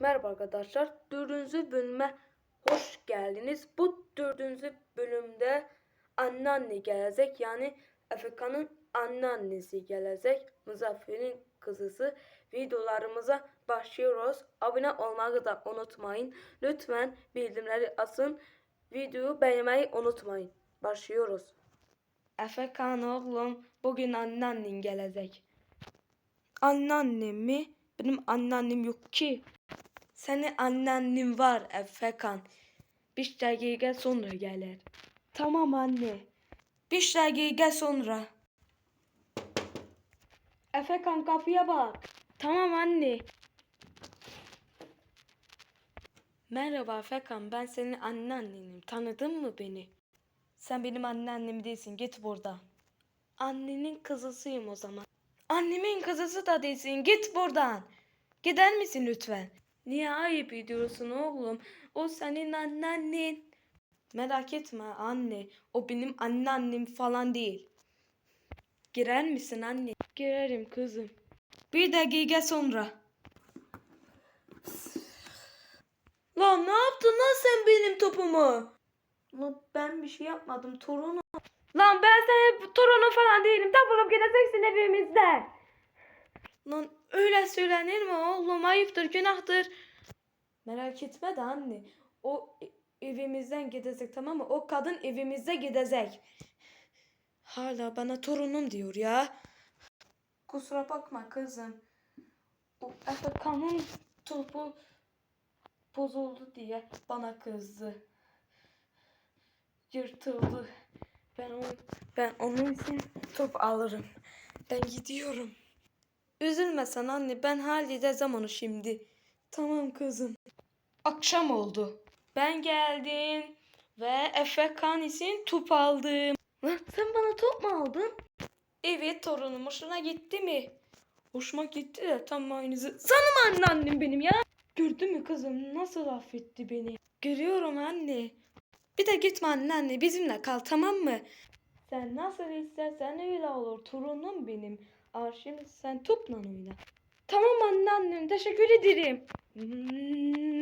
Merhaba arkadaşlar. Dördüncü bölüme hoş geldiniz. Bu dördüncü bölümde anneanne gelecek. Yani Efeka'nın anneannesi gelecek. Muzaffer'in kızısı. Videolarımıza başlıyoruz. Abone olmayı da unutmayın. Lütfen bildirimleri asın. Videoyu beğenmeyi unutmayın. Başlıyoruz. Efekan oğlum bugün anneannen gelecek. Anneannem mi? Benim anneannem yok ki. Senin anneannem var Efekan. Bir dakika sonra gelir. Tamam anne. Bir dakika sonra. Efekan kapıya bak. Tamam anne. Merhaba Efekan ben senin anneannenim. Tanıdın mı beni? Sen benim anneannem değilsin git buradan. Annenin kızısıyım o zaman. Annemin kızısı da değilsin git buradan. Gider misin lütfen? Niye ayıp ediyorsun oğlum? O senin anneannen. Merak etme anne. O benim anneannem falan değil. Girer misin anne? Girerim kızım. Bir dakika sonra. Lan ne yaptın lan sen benim topumu? Lan ben bir şey yapmadım torunu. Lan ben senin torunu falan değilim. Defolup gideceksin evimizden. Lan öyle söylenir mi oğlum? Ayıptır, günahtır. Merak etme de anne. O e- evimizden gidecek tamam mı? O kadın evimizde gidecek. Hala bana torunum diyor ya. Kusura bakma kızım. O Efekan'ın topu bozuldu diye bana kızdı. Yırtıldı. Ben onu, ben onun için top alırım. Ben gidiyorum. Üzülme sen anne ben halledeceğim onu şimdi. Tamam kızım. Akşam oldu. Ben geldim ve Efe kan için top aldım. Lan sen bana top mu aldın? Evet torunum hoşuna gitti mi? Hoşuma gitti de tam aynısı. Sana mı anneannem benim ya? Gördün mü kızım nasıl affetti beni? Görüyorum anne. Bir de gitme anneanne bizimle kal tamam mı? Sen nasıl istersen öyle olur torunum benim. Aa şimdi sen topla oyna. Tamam anneannem teşekkür ederim. Hmm.